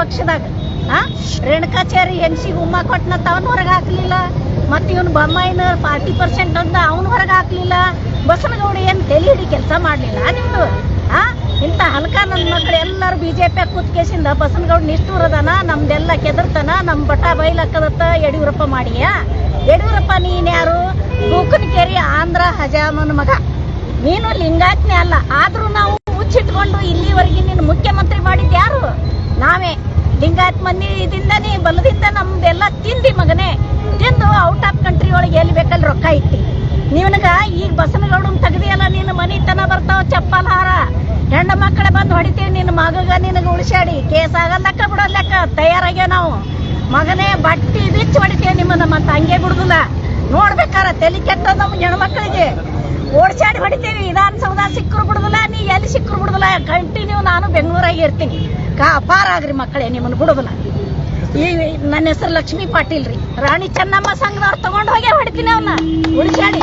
ಪಕ್ಷದಾಗ ಹಾ ರೇಣುಕಾಚಾರಿ ಎನ್ಸಿಗೆ ಉಮ್ಮ ಕೊಟ್ಟನಂತ ಅವನ್ ಹೊರಗೆ ಹಾಕ್ಲಿಲ್ಲ. ಮತ್ತೆ ಇವನು ಬೊಮ್ಮಾಯಿನ ಫಾರ್ಟಿ ಪರ್ಸೆಂಟ್ ಅಂತ ಅವನು ಹೊರಗೆ ಹಾಕ್ಲಿಲ್ಲ. ಬಸನಗೌಡ ಏನು ತಲೆ ಹಿಡಿ ಕೆಲಸ ಮಾಡಲಿಲ್ಲ ನಿಮ್ದು? ಹಾ ಇಂಥ ಹಲ್ಕ ನನ್ನ ಮಕ್ಳು ಎಲ್ಲರೂ ಬಿ ಜೆ ಪಿ ಕೂತ್ಕೇಸಿಂದ ಬಸನಗೌಡ ನಿಷ್ಠೂರದನ, ನಮ್ದೆಲ್ಲ ಕೆದರ್ತನ ನಮ್ಮ ಬಟ ಬೈಲಕ್ಕದತ್ತ ಯಡಿಯೂರಪ್ಪ ಮಾಡಿಯಾ? ಯಡಿಯೂರಪ್ಪ, ನೀನ್ ಯಾರು? ಕೆರಿ ಆಂಧ್ರ ಹಜಾಮನ ಮಗ. ನೀನು ಲಿಂಗಾಜ್ಞೆ ಅಲ್ಲ ಆದ್ರೂ ಲಿಂಗಾಯತ್ ಮಂದಿದಿಂದನೇ ಬಲದಿಂದ ನಮ್ದೆಲ್ಲ ತಿಂದಿ ಮಗನೇ. ತಿಂದು ಔಟ್ ಆಫ್ ಕಂಟ್ರಿ ಒಳಗೆ ಎಲ್ಲಿ ಬೇಕಲ್ಲಿ ರೊಕ್ಕ ಇಟ್ಟಿ. ನಿವನಗ ಈಗ ಬಸನಗೌಡನ್ ತೆಗ್ದಿಯಲ್ಲ, ನಿನ್ನ ಮನಿತನ ಬರ್ತಾವ ಚಪ್ಪಲ್ ಹಾರ. ಹೆಣ್ಣು ಮಕ್ಕಳೇ ಬಂದು ಹೊಡಿತೀವಿ, ನಿನ್ನ ಮಗಗ ನಿನಗೆ ಉಳಿಸಾಡಿ ಕೇಸ್ ಆಗಲ್ಲಕ್ಕ ಲೆಕ್ಕ ತಯಾರಾಗ್ಯ ನಾವು. ಮಗನೇ, ಬಟ್ಟಿ ಬಿಚ್ಚಿ ಹೊಡಿತೀವಿ ನಿಮ್ಮನ್ನ, ಮತ್ತೆ ಹಂಗೆ ಬಿಡುದಿಲ್ಲ. ನೋಡ್ಬೇಕಾರ, ತಲೆ ಕೆಟ್ಟದ ನಮ್ಮ ಹೆಣ್ಮಕ್ಳಿಗೆ ಓಡ್ಸಾಡಿ ಹೊಡಿತೀವಿ, ವಿಧಾನಸೌಧ ಸಿಕ್ಕರು ಬಿಡುದಿಲ್ಲ, ನೀ ಎಲ್ಲಿ ಸಿಕ್ಕರು ಬಿಡುದಿಲ್ಲ. ಕಂಟಿನ್ಯೂ ನಾನು ಬೆಂಗಳೂರಾಗಿ ಇರ್ತೀನಿ. ಕಾ ಆಗ್ರಿ ಮಕ್ಕಳೇ, ನಿಮ್ಮನ್ನು ಬಿಡುದಿಲ್ಲ ಈ ನನ್ನ ಹೆಸರು ಲಕ್ಷ್ಮೀ ಪಾಟೀಲ್ ರೀ ರಾಣಿ ಚೆನ್ನಮ್ಮ ಸಂಘದವ್ರು ತಗೊಂಡು ಹೋಗಿ ಹೊಡಿತೀನಿ ಅವನ್ನ ಉಳಿಸಾಡಿ